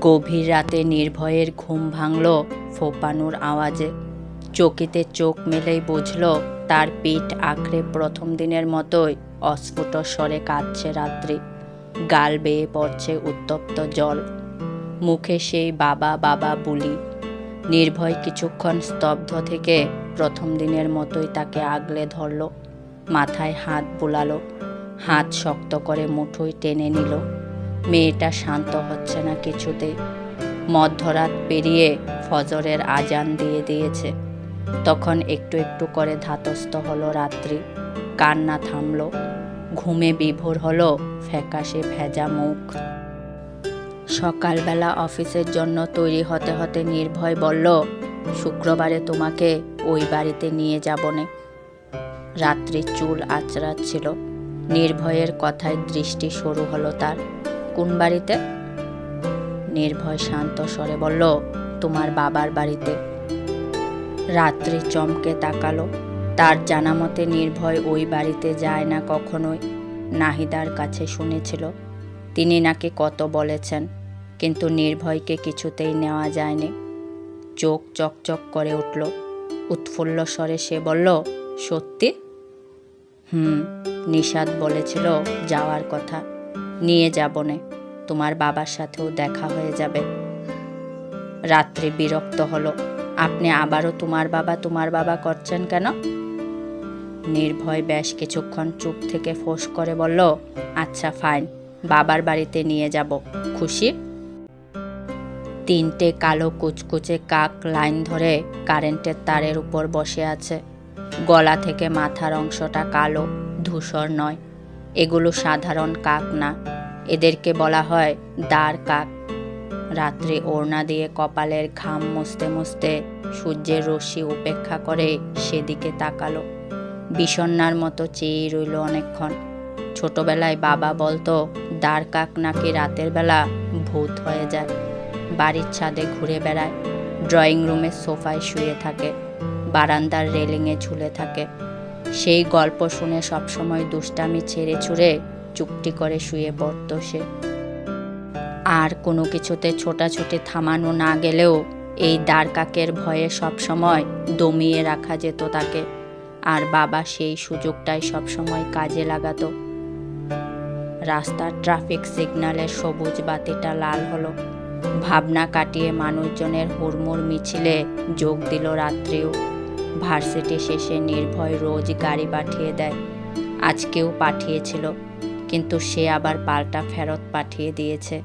গভীর রাতে নির্ভয়ের ঘুম ভাঙল ফোপানুর আওয়াজে। চকিতে চোখ মেলেই বুঝল, তার পিঠ আঁকড়ে প্রথম দিনের মতোই অস্ফুট স্বরে কাঁদছে রাত্রি। গাল বেয়ে পড়ছে উত্তপ্ত জল। মুখে সেই বাবা বাবা বুলি। নির্ভয় কিছুক্ষণ স্তব্ধ থেকে প্রথম দিনের মতোই তাকে আগলে ধরল। মাথায় হাত বুলালো। হাত শক্ত করে মুঠোয় টেনে নিল। মেয়েটা শান্ত হচ্ছে না কিছুতেই। মধ্যরাত পেরিয়ে ফজরের আজান দিয়ে দিয়েছে। তখন একটু একটু করে ধাতস্থ হলো রাত্রি। কান্না থামলো। ঘুমে বিভোর হলো ফ্যাকাশে ভেজা মুখ। সকালবেলা অফিসের জন্য তৈরি হতে হতে নির্ভয় বলল, শুক্রবারে তোমাকে ওই বাড়িতে নিয়ে যাব যাবনে। রাত্রি চুল আঁচড়াচ্ছিল। নির্ভয়ের কথায় দৃষ্টি সরু হলো তার। কোন বাড়িতে? নির্ভয় শান্ত স্বরে বলল, তোমার বাবার বাড়িতে। রাত্রি চমকে তাকালো। তার জানা মতে নির্ভয় ওই বাড়িতে যায় না কখনোই। নাহিদার কাছে শুনেছিল, তিনি নাকি কত বলেছেন, কিন্তু নির্ভয়কে কিছুতেই নেওয়া যায়নি। চোখ চকচক করে উঠল। উৎফুল্ল স্বরে সে বলল, সত্যি? হুম, নিষাদ বলেছিল যাওয়ার কথা। নিয়ে যাবনে তোমার বাবার সাথেও দেখা হয়ে যাবে। রাত্রে বিরক্ত হলো। আপনি আবারও তোমার বাবা তোমার বাবা করছেন কেন? নির্ভয় বেশ কিছুক্ষণ চুপ থেকে ফোঁস করে বলল আচ্ছা ফাইন, বাবার বাড়িতে নিয়ে যাব। খুশি? তিনটে কালো কুচকুচে কাক লাইন ধরে কারেন্টের তারের উপর বসে আছে। গলা থেকে মাথার অংশটা কালো, ধূসর নয়। এগুলো সাধারণ কাক না। এদেরকে বলা হয় দ্বার কাক। রাত্রে ওড়না দিয়ে কপালের ঘাম মুছতে মুছতে সূর্যের রশ্মি উপেক্ষা করে সেদিকে তাকালো। বিষণ্ণার মতো চেয়ে রইল অনেকক্ষণ। ছোটবেলায় বাবা বলতো দ্বার কাক নাকি রাতের বেলা ভূত হয়ে যায়, বাড়ির ছাদে ঘুরে বেড়ায়, ড্রয়িং রুমের সোফায় শুয়ে থাকে, বারান্দার রেলিংয়ে ঝুলে থাকে। সেই গল্প শুনে সবসময় দুষ্টামি ছেড়ে ছুড়ে চুপটি করে শুয়ে পড়তো সে। আর কোনো কিছুতে ছোটাছুটি থামানো না গেলেও এই দ্বারকাকের ভয়ে সবসময় দমিয়ে রাখা যেত তাকে। আর বাবা সেই সুযোগটাই সবসময় কাজে লাগাতো। রাস্তার ট্রাফিক সিগন্যালের সবুজ বাতিটা লাল হলো। ভাবনা কাটিয়ে মানুষজনের হুড়মুড় মিছিলে যোগ দিল রাত্রেও। ভার্সিটি শেষে নির্ভয় রোজ গাড়ি পাঠিয়ে দেয়। আজকেও পাঠিয়েছিল। কিন্তু সে আবার পাল্টা ফেরত পাঠিয়ে দিয়েছে।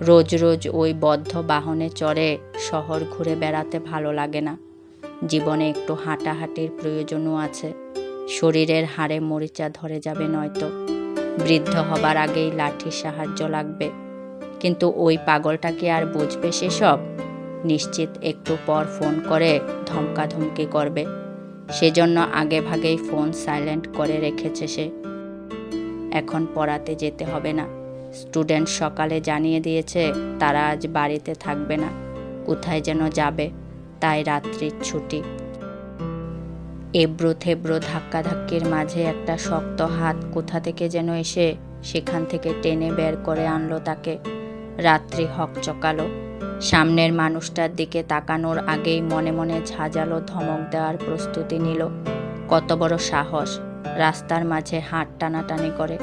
রোজ রোজ ওই বদ্ধ বাহনে চড়ে শহর ঘুরে বেড়াতে ভালো লাগে না। জীবনে একটু হাঁটাহাঁটির প্রয়োজনও আছে। শরীরের হাড়ে মরিচা ধরে যাবে নয়তো। বৃদ্ধ হবার আগেই লাঠির সাহায্য লাগবে। কিন্তু ওই পাগলটা কি আর বুঝবে সেসব? নিশ্চিত একটু পর ফোন করে ধমকাধমকি করবে। সেজন্য আগে ভাগেই ফোন সাইলেন্ট করে রেখেছে সে। এখন পড়াতে যেতে হবে না। স্টুডেন্ট সকালে জানিয়ে দিয়েছে, তারা আজ বাড়িতে থাকবে না। কোথায় যেন যাবে, তাই রাত্রির ছুটি। এবড়ো থেবড়ো ধাক্কাধাক্কির মাঝে একটা শক্ত হাত কোথা থেকে যেন এসে সেখান থেকে টেনে বের করে আনলো তাকে। রাত্রি হক চকালো। সামনের মানুষটার দিকে তাকানোর আগেই মনে মনে ঝাঁঝালো ধমক দেওয়ার প্রস্তুতি নিল। কত বড় সাহস। রাস্তার মাঝে হাত টানাটানি করে।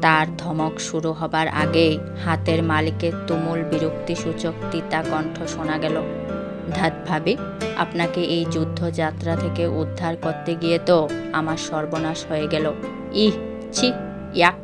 তার ধমক শুরু হবার আগেই হাতের মালিকের তুমুল বিরক্তিসূচক তিতা কণ্ঠ শোনা গেল। ধাত ভাবি, আপনাকে এই যুদ্ধযাত্রা থেকে উদ্ধার করতে গিয়ে তো আমার সর্বনাশ হয়ে গেল। ইহ, ছি, ইয়াক।